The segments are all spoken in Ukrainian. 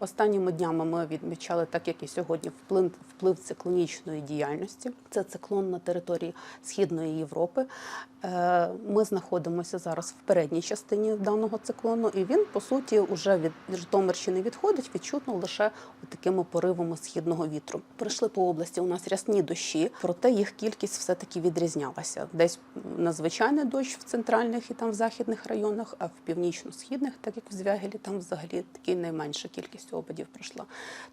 Останніми днями ми відмічали, так як і сьогодні, вплив, вплив циклонічної діяльності. Це циклон на території Східної Європи. Е, Ми знаходимося зараз в передній частині даного циклону, і він, по суті, вже від Житомирщини відходить, відчутно лише такими поривами східного вітру. Прийшли по області у нас рясні дощі, проте їх кількість все-таки відрізнялася. Десь надзвичайний дощ в центральних і там в західних районах, а в північно-східних, так як в Звягелі, там взагалі таки найменша кількість опадів пройшла.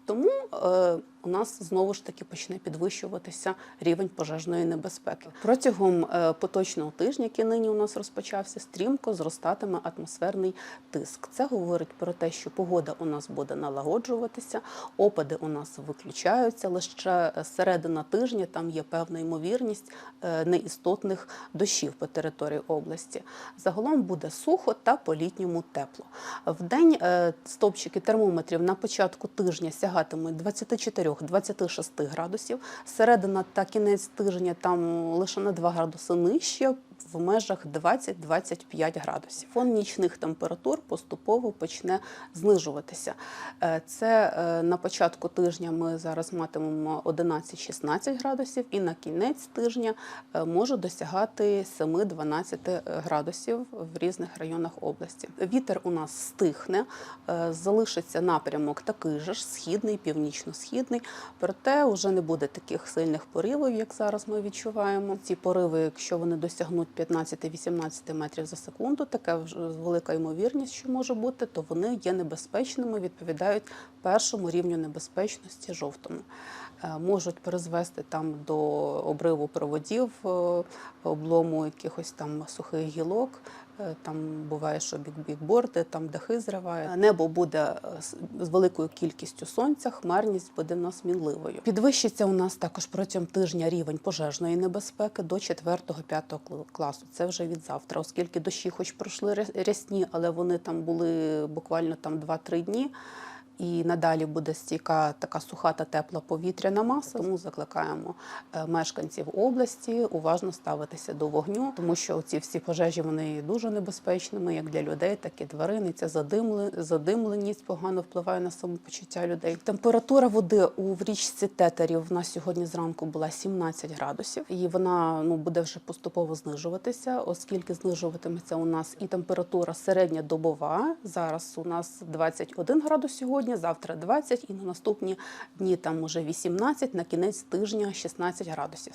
Тому е, у нас знову ж таки почне підвищуватися рівень пожежної небезпеки. Протягом е, поточного тижня, який нині у нас розпочався, стрімко зростатиме атмосферний тиск. Це говорить про те, що погода у нас буде налагоджуватися, опади у нас виключаються. Лише середина тижня там є певна ймовірність е, неістотних дощів по території області. Загалом буде сухо та по-літньому тепло. В день е, стовпчики термометрів на початку тижня сягатимуть 24-26 градусів. Середина та кінець тижня там лише на 2 градуси нижче. В межах 20-25 градусів. Фон нічних температур поступово почне знижуватися. Е, Це е, на початку тижня ми зараз матимемо 11-16 градусів, і на кінець тижня е, може досягати 7-12 градусів в різних районах області. Вітер у нас стихне, залишиться напрямок такий же ж східний, північно-східний. Проте вже не буде таких сильних поривів, як зараз ми відчуваємо. Ці пориви, якщо вони досягнуть 15-18 метрів за секунду, така велика ймовірність, що може бути, то вони є небезпечними, відповідають першому рівню небезпечності жовтому. Е, Можуть призвести там до обриву проводів, е, облому якихось там сухих гілок. Е, Там буває, що бік- бікборди, там дахи зриває. Небо буде е, з з великою кількістю сонця, хмарність буде в нас мінливою. Підвищиться у нас також протягом тижня рівень пожежної небезпеки до 4-5 класу. Це вже від завтра, оскільки дощі, хоч пройшли рясні, але вони там були буквально там 2-3 дні. І надалі буде стійка така суха та тепла повітряна маса. Тому закликаємо е, мешканців області уважно ставитися до вогню, тому що ці всі пожежі вони дуже небезпечними, як для людей, так і тварин. І ця задимле- задимленість погано впливає на самопочуття людей. Температура води у в річці Тетерів в нас сьогодні зранку була 17 градусів, і вона ну буде вже поступово знижуватися, оскільки знижуватиметься у нас і температура середня добова. Зараз у нас 21 градус сьогодні, завтра 20, і на наступні дні там уже 18, на кінець тижня 16 градусів.